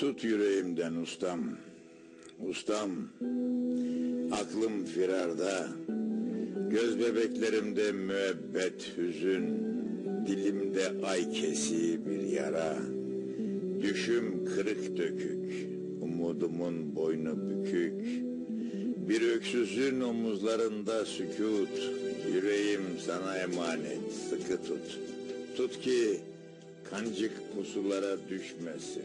Tut yüreğimden ustam, ustam. Aklım firarda, göz bebeklerimde müebbet hüzün, dilimde ay kesi bir yara. Düşüm kırık dökük, umudumun boynu bükük. Bir öksüzün omuzlarında sükut, yüreğim sana emanet, sıkı tut. Tut ki kancık pusulara düşmesin,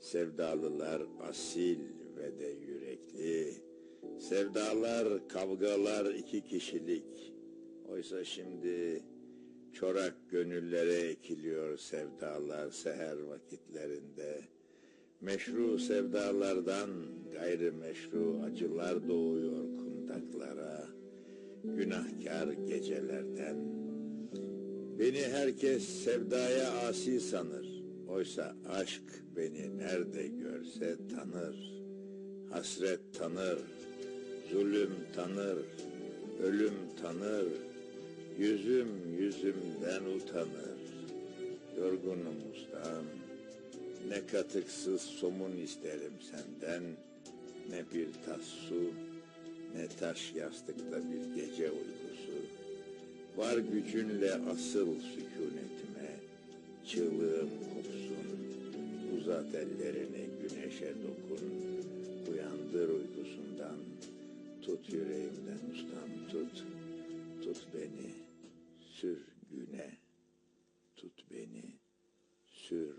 Sevdalılar asil ve de yürekli, sevdalar kavgalar iki kişilik. Oysa şimdi çorak gönüllere ekiliyor sevdalar seher vakitlerinde. Meşru sevdalardan gayrimeşru acılar doğuyor kundaklara. Günahkar gecelerden. Beni herkes sevdaya asi sanır. Oysa aşk beni nerede görse tanır. Hasret tanır, zulüm tanır, ölüm tanır. Yüzüm yüzümden utanır. Yorgunum ustam. Ne katıksız somun isterim senden, ne bir tas su, ne taş yastıkta bir gece uykusu. Var gücünle asıl sükunetime, çığlığım kopsun, uzat ellerini güneşe dokun, uyandır uykusundan, tut yüreğimden ustam tut, tut beni, sür güne, tut beni, sür